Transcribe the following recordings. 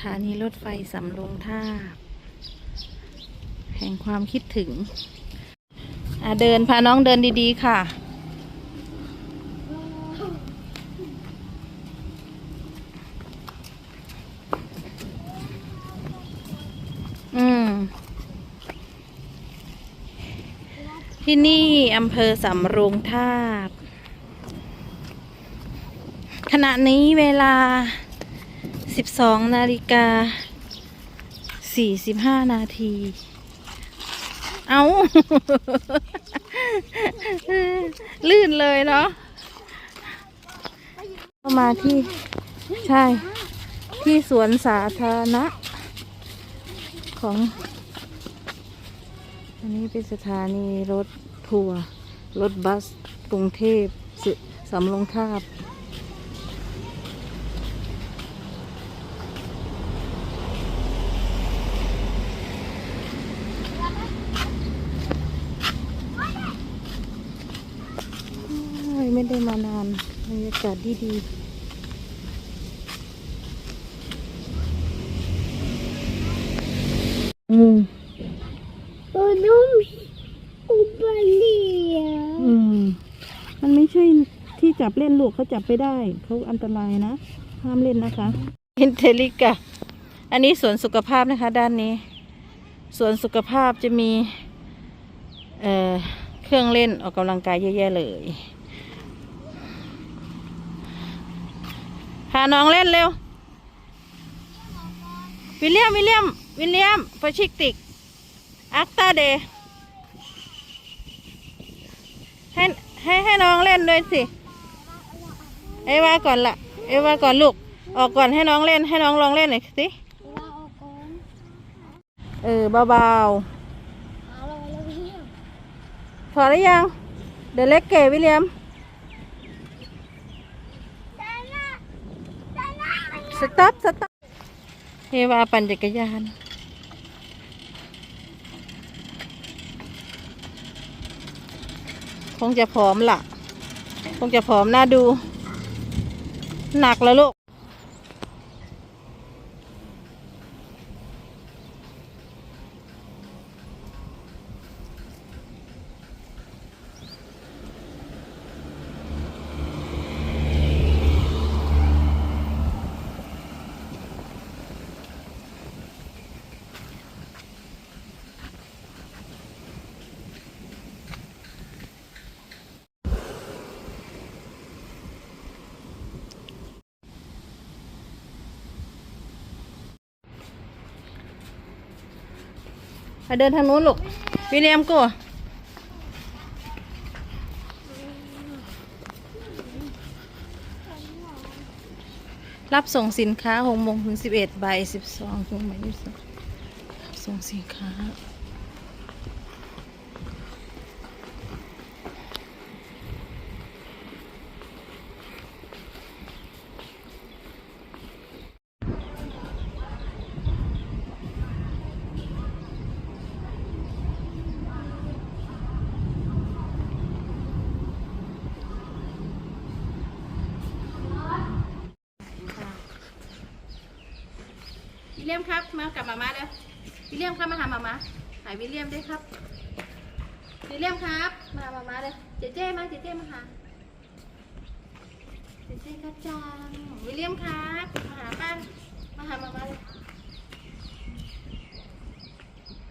ถานีรถไฟสำโรงท่า แห่งความคิดถึง อะเดินพาน้องเดินดีๆ ค่ะ อืม ที่นี่อำเภอสำโรงท่าขณะนี้เวลา 12นาฬิกา45นาที เอาลื่นเลยเนาะเข้ามาที่ใช่ ที่สวนสาธารณะ ของ อันนี้เป็นสถานีรถทัวร์รถบัสกรุงเทพสสำโรงทาบ โอ้ย ไม่ได้มานานบรรยากาศดีดีๆอืม Belum Ubalia. อืม มันไม่ใช่ที่จับเล่นลูกเขาจับไปได้ เขาอันตรายนะ ห้ามเล่นนะคะอินเทลิกะ อันนี้สวนสุขภาพนะคะ ด้านนี้ สวนสุขภาพจะมี เอ่อ เครื่องเล่นออกกำลังกายเยอะแยะเลยาน้องเล่นเร็ว วิลเลียม วิลเลียม วิลเลียมฟชิกติกอักตาเดให้ให้ให้น้องเล่นด้วยสิ เอวาก่อนละเอวาก่อนลูก ออกก่อนให้น้องเล่น ให้น้องลองเล่นหน่อยสิ เออเบาๆพอแล้วยัง เดี๋ยวเล็กเก๋วิลเลียม สต๊อปสต๊อปเฮวาปั่นจักรยานคงจะผอมล่ะ คงจะผอมน่าดู หนักแล้วลูก ไปเดินทางนู้นลูกวิลเลียมกูรับส่งสินค้าหกโมงถึงสิบเอ็ดบ่ายสิบสองถึงบ่ายยี่สิบส่งสินค้า เลียมครับ มากับมาม่าเด้อวิลเลียมครับมาหามาม่าหายวิลเลียมด้วยครับวิลเลียมครับ มาหามาม่าเลยเจเจมาเจเจมาหาเจเจกระจังวิลเลียมครับมาหาป้ามาหามาม่าเลย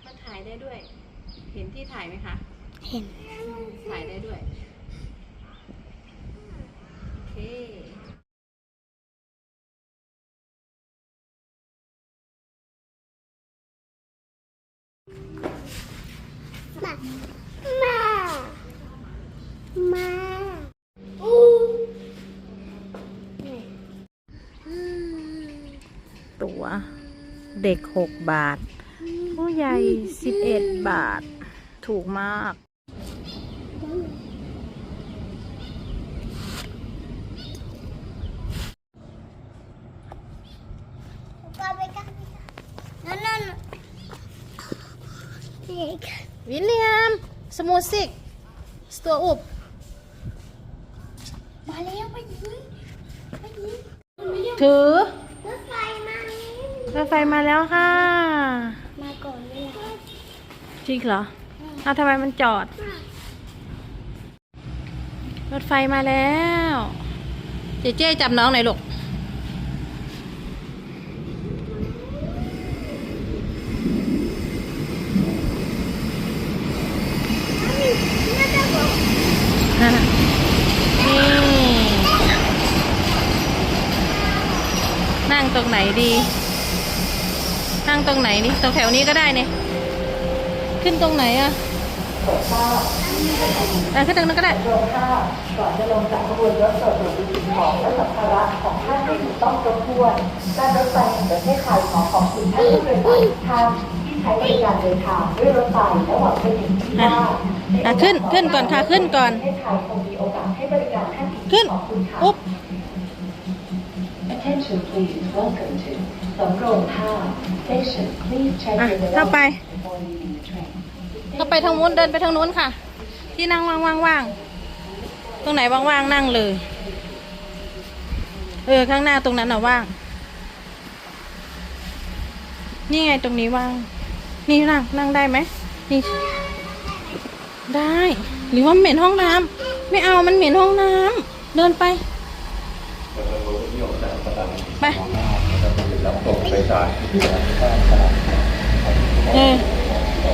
มาถ่ายได้ด้วย เห็นที่ถ่ายไหมคะ เห็น ถ่ายได้ด้วยโอเค มามามาอู้ ตั๋ว เด็กหกบาท ผู้ใหญ่สิบเอ็ดบาท ถูกมาก Buka, buka, buka. No, no, no. Dik. วิลเลียม สมูสิก สตัวอุบ มาแล้วไปยิงไปยิงถือ รถไฟมาแล้วรรถไฟมาแล้วค่ะ มาก่อนเลยอะจริงเหรอเอาทำไมมันจอด รถไฟมาแล้ว เจเจ๊จับน้องหน่อยลูกนี่นั่งตรงไหนดี นั่งตรงไหนนี่ตรงแถวนี้ก็ได้เนี่ยขึ้นตรงไหนอะเออขึ้นตรงนั้นก็ได้โรงค่าก่อนจะลงจากขบวนรถสดหรือสิ่งของและสัมภาระของท่านให้ถูกต้องครบถ้วนการรถไฟแห่งประเทศไทยขอขอบคุณท่านผู้โดยสารทุกท่านที่ใช้บริการเดินทางด้วยรถไฟและหวังเป็นอย่างยิ่งว่าอะขึ้นขึ้นก่อนค่ะขึ้นก่อนประเทศไทยคงมีโอกาสให้บริการท่านอีกขึ้นขอบคุณค่ะปุ๊บ Attention please welcome to สำโรงท่า Station please check อะ your เข้าไป before leaving the train เข้าไปทางนู้นเดินไปทางนู้นค่ะ ที่นั่งว่างๆตรงไหนว่างๆนั่งเลย เออข้างหน้าตรงนั้นน่ะว่าง นี่ไงตรงนี้ว่าง นี่นั่งนั่งได้ไหมนี่ ได้ หรือว่าเหม็นห้องน้ำไม่เอามันเหม็นห้องน้ำเดินไป ไป เออ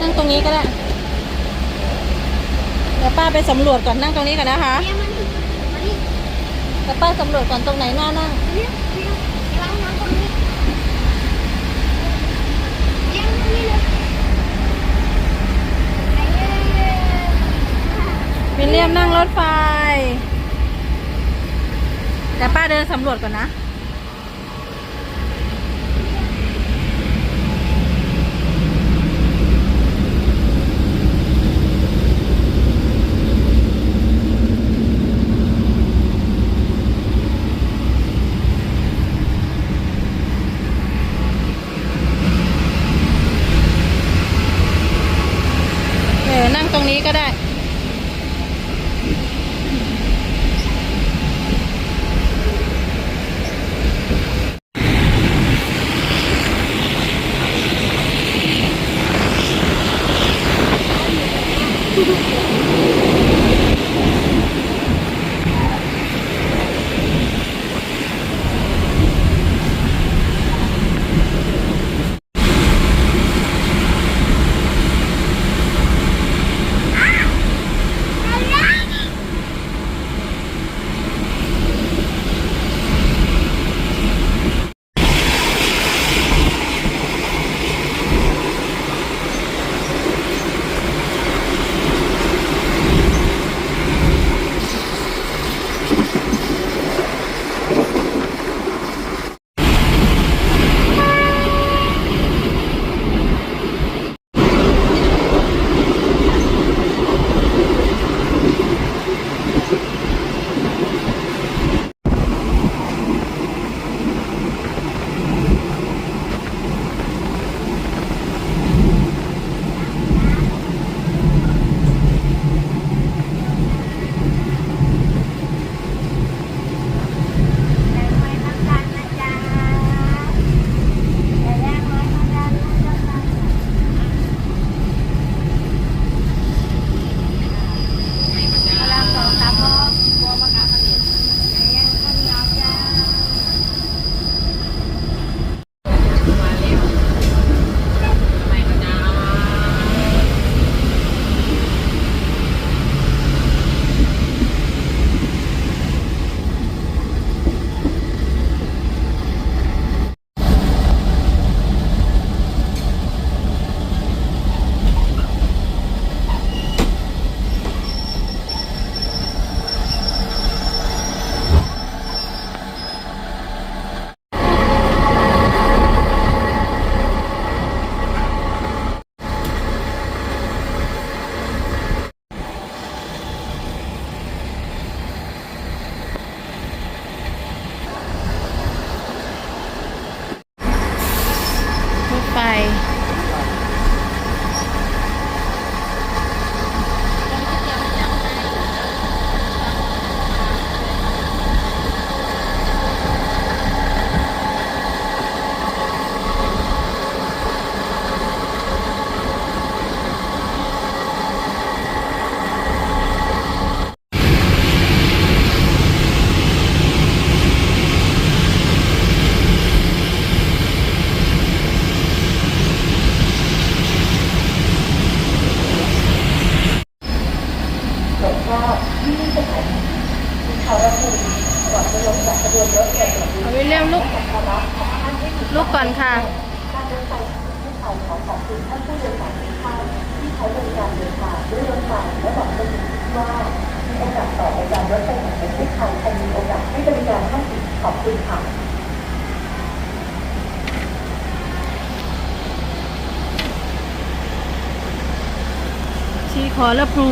นั่งตรงนี้ก็ได้ เดี๋ยวป้าไปสำรวจก่อนนั่งตรงนี้ก่อนนะคะเนี่ยมันมานี่เดี๋ยวป้าสำรวจก่อนตรงไหนหน่านั่ง เนี่ยเนี่ยล้างน้ำตรงนี้เลี้ยงนี้เลยวิลเลียมนั่งรถไฟเดี๋ยวป้าเดินสำรวจก่อนนะ ที่สถานีเรื่อลงจากขบนรถไฟเร็วลูกลูกก่อนค่ะที่ไทยขอขอบคุณท่านผู้โดยสารทุกท่านที่ใช้บริการเดินทางด้วยรถไฟและบอกเป็ว่ากาสต่อไปารรถไฟแห่งประเทศไทยจะมีโอกาสให้บริการท่านอีกขอบคุณค่ะชีขอละพรู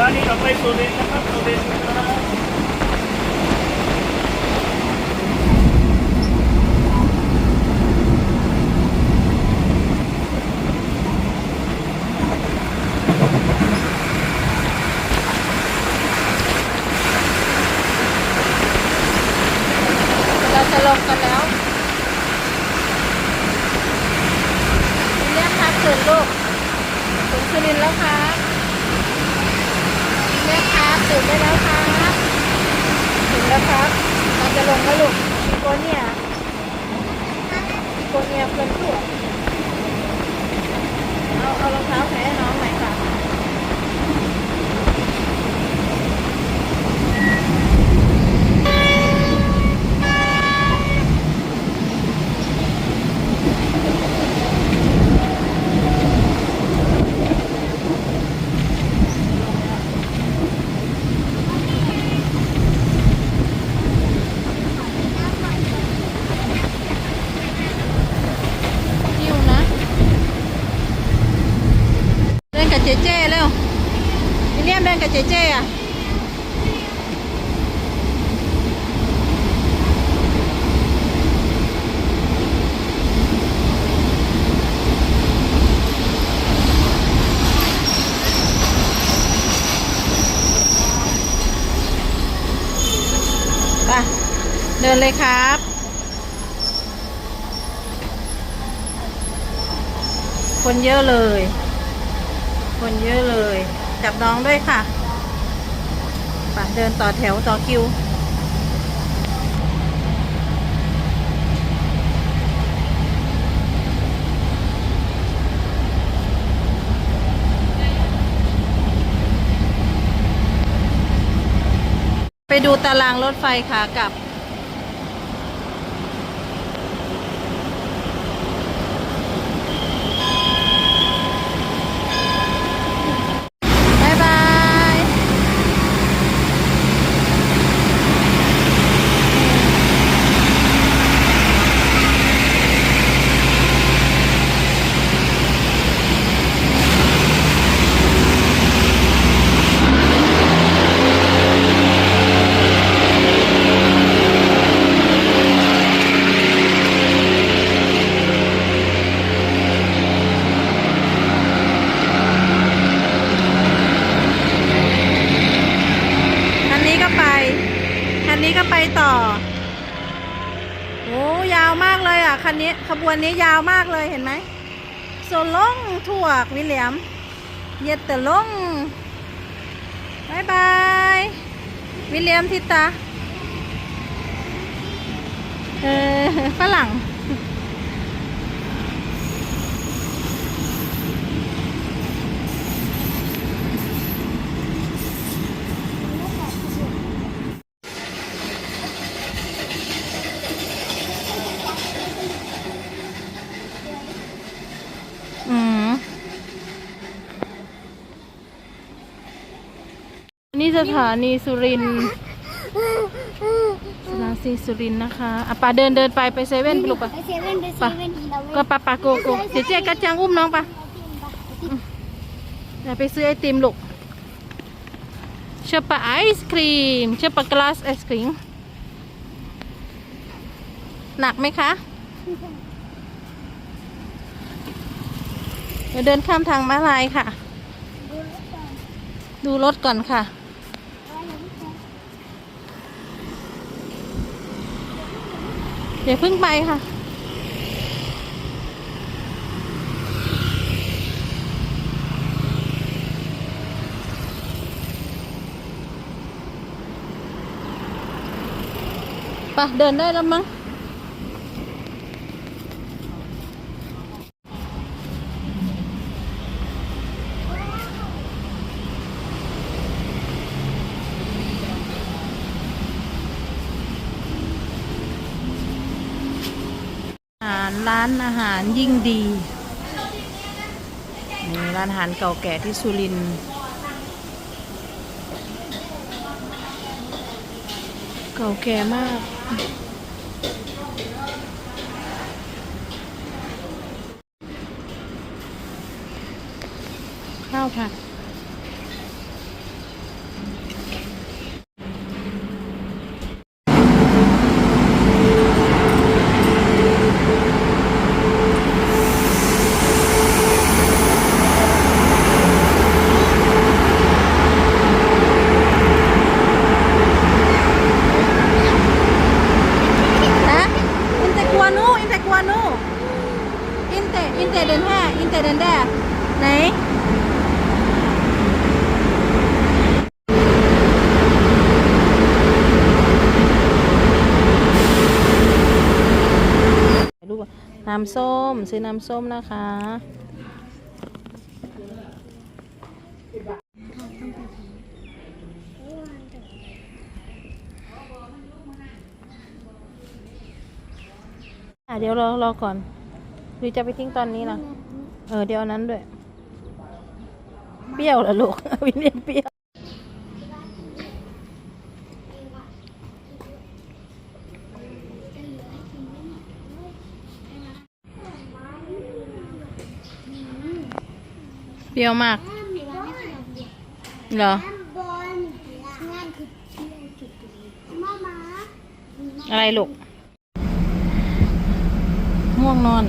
นะครับสถานีเราไปสุรินทร์นะครับสุรินทร์นะครับ เราจะลงกันแล้วเรียกครับตื่นลูกถึงสุรินทร์แล้วครับเรียกครับตื่นได้แล้วครับถึงแล้วครับ เราจะลงแล้วลูกอีโกเนียอีโกเนียเพื่อนลูกเอาเอา รองเท้าแข็งหน่อยค่ะ หิวนะ เดินกับเจเจเร็ววิลเลียมเดินกับเจเจอะไป เดินเลยครับ คนเยอะเลย คนเยอะเลย จับน้องด้วยค่ะไปเดินต่อแถวต่อคิวไปดูตารางรถไฟขากลับายบาย คันนี้ก็ไป คั นนี้ก็ไปต่อ โอ้ยาวมากเลยอะ คันนี้ขบวนนี้ยาวมากเลยเห็นไหมโซลงถ่วกวิลเลียม เย็ดแต่ลงบายบาย วิลเลียมทิตา เออฝรั่ง อืม นี่สถานีสุรินทร์สถานีสุรินทร์นะคะอะป่าเดินเดินไปไปเซเว่นไปลูกปะไปเซเว่นไปเซปะเว่นเราเว้นก็ปะปะโกโกเดี๋ยวเจ๊กัดจังอุ้มน้องปะเดี๋ยวไปซื้อไอติมลูกเชอปะไอศครีมเชอปะกลาสไอศครีม หนักไหมคะเดี๋ยวเดินข้ามทางม้าลายค่ะ ดูรถก่อนค่ะ เดี๋ยวเพิ่งไปค่ะ ไปเดินได้แล้วมั้ง อาหารร้านอาหารยิ่งดีนี่ร้านอาหารเก่าแก่ที่สุรินทร์เก่าแก่มาก ข้าวผัด นะอินเตกัวนูอินเตกัวนูอินเตอินเตเดินแห่อินเตเดินแด่ไหนรูป น้ำส้ม ซื้อน้ำส้มนะคะ อะเดี๋ยวรอรอก่อน หรือจะไปทิ้งตอนนี้ล่ะ เออ เดี๋ยวเอานั้นด้วย เปรี้ยวเหรอลูก วินเนียนเปรี้ยว เปรี้ยวมาก เหรออลงานคือจุดมามาอะไรลูกง่วงนอน